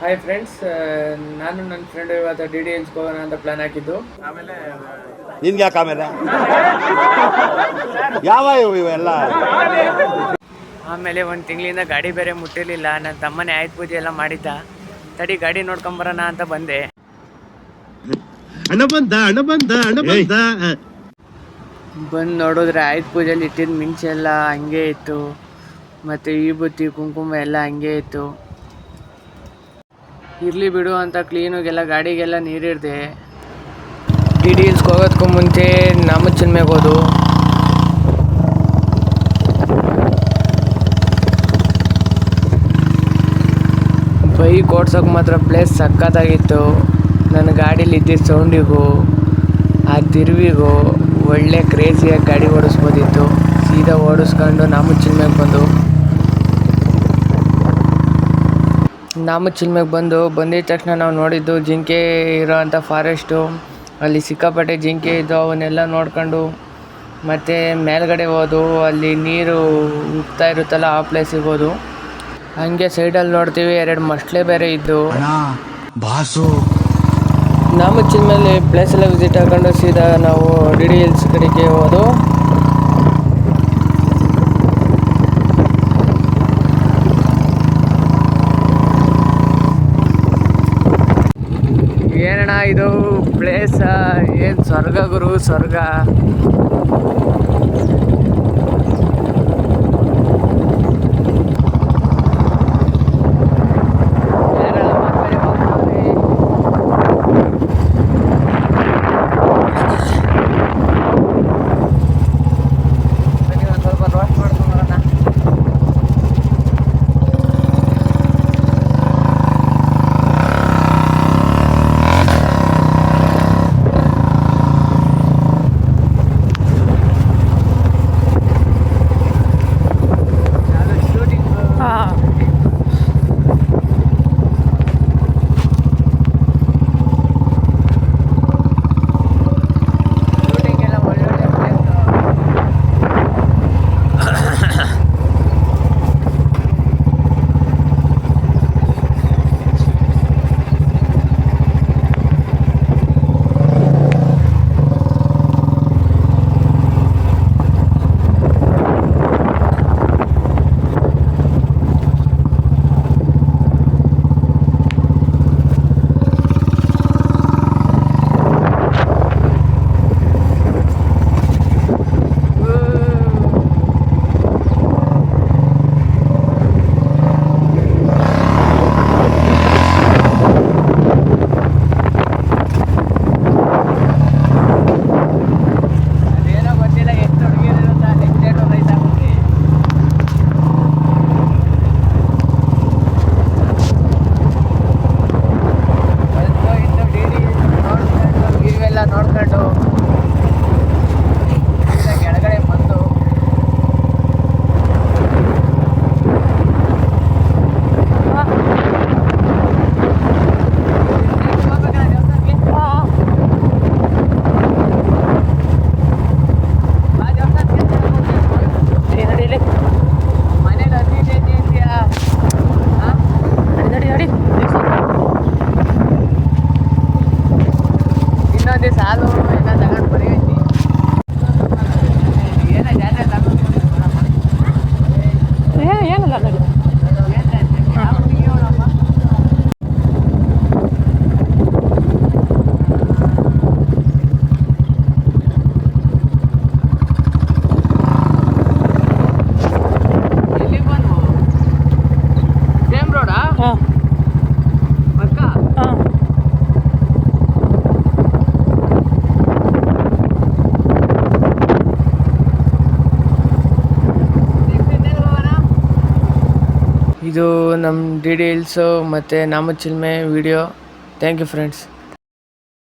Hi friends ನಾನು ನನ್ನ friend ಇವತ್ತು ಡಿ ಡಿ ಎಲ್ಸ್ಗೆ ಹೋಗೋಣ ಅಂತ ಪ್ಲಾನ್ ಹಾಕಿದ್ದು. ಆಮೇಲೆ ನಿನ್ಗೆ ಯಾಕೆ ಆಮೇಲೆ? ಯಾವ ಇವು ಇವೆಲ್ಲ? ಆಮೇಲೆ ಒಂದು ತಿಂಗಳಿಂದ ಗಾಡಿ ಬೇರೆ ಮುಟ್ಟಿರಲಿಲ್ಲ. ನನ್ನ ತಮ್ಮನೇ ಆಯ್ತು ಪೂಜೆ ಎಲ್ಲ ಮಾಡಿದ್ದ. ತಡಿ ಗಾಡಿ ನೋಡ್ಕೊಂಬರೋಣ ಅಂತ ಬಂದೆ. ಹಣ ಬಂದ ಹಣ ಬಂದ ಹಣ ಬಂದ. ಬಂದು ನೋಡಿದ್ರೆ ಆಯ್ತು ಪೂಜೆಯಲ್ಲಿ ಇಟ್ಟಿದ್ದ ಮಿಂಚೆ ಎಲ್ಲ ಹಂಗೆ ಇತ್ತು. ಮತ್ತು ಈ ಬುತ್ತಿ ಕುಂಕುಮ ಎಲ್ಲ ಹಂಗೆ ಇತ್ತು. ಇರಲಿ ಬಿಡು ಅಂತ ಕ್ಲೀನಾಗೆಲ್ಲ ಗಾಡಿಗೆಲ್ಲ ನೀರಿಡ್ದೆ ಡಿ ಡಿ ಹಿಲ್ಸ್ಗೆ ಹೋಗೋದಕ್ಕೂ ಮುಂಚೆ ನಮ್ಮ ಚಿನ್ಮೆಗೆ ಹೋದು. ಬೈಕ್ ಓಡ್ಸೋಕೆ ಮಾತ್ರ ಪ್ಲೇಸ್ ಸಕ್ಕತ್ತಾಗಿತ್ತು. ನನ್ನ ಗಾಡೀಲಿ ಇದ್ದಿದ್ದ ಸೌಂಡಿಗೂ, ಆ ತಿರುವಿಗೂ ಒಳ್ಳೆ ಕ್ರೇಜಿಯಾಗಿ ಗಾಡಿ ಓಡಿಸ್ಬೋದಿತ್ತು. ಸೀದಾ ಓಡಿಸ್ಕೊಂಡು ನಮ್ಮ ಚಿನ್ಮೆಗೆ ಬಂದು. ನಾಮ ಚಿಲ್ಮೆಗೆ ಬಂದು ಬಂದಿದ ತಕ್ಷಣ ನಾವು ನೋಡಿದ್ದು ಜಿಂಕೆ ಇರೋವಂಥ ಫಾರೆಸ್ಟು. ಅಲ್ಲಿ ಸಿಕ್ಕಾಪಟ್ಟೆ ಜಿಂಕೆ ಇದ್ದು ಅವನ್ನೆಲ್ಲ ನೋಡ್ಕೊಂಡು ಮತ್ತು ಮೇಲ್ಗಡೆ ಹೋದು ಅಲ್ಲಿ ನೀರು ಉಗ್ತಾ ಇರುತ್ತಲ್ಲ ಆ ಪ್ಲೇಸಿಗೆ ಹೋದು. ಹಂಗೆ ಸೈಡಲ್ಲಿ ನೋಡ್ತೀವಿ ಎರಡು ಮಸ್ಲೆ ಬೇರೆ ಇದ್ದು. ಬಾಸು. ನಾಮಚ್ಚಿನ ಮೇಲೆ ಪ್ಲೇಸೆಲ್ಲ ವಿಸಿಟ್ ಹಾಕೊಂಡು ಸೀದಾ ನಾವು ಡಿ ಡಿ ಹಿಲ್ಸ್ ಕಡೆಗೆ ಹೋದು. ಪ್ಲೇಸ ಏನು ಸ್ವರ್ಗ ಗುರು ಸ್ವರ್ಗ ಇದು ನಮ್ಮ ಹಿಲ್ಸು ಮತ್ತು Namachilme video thank you friends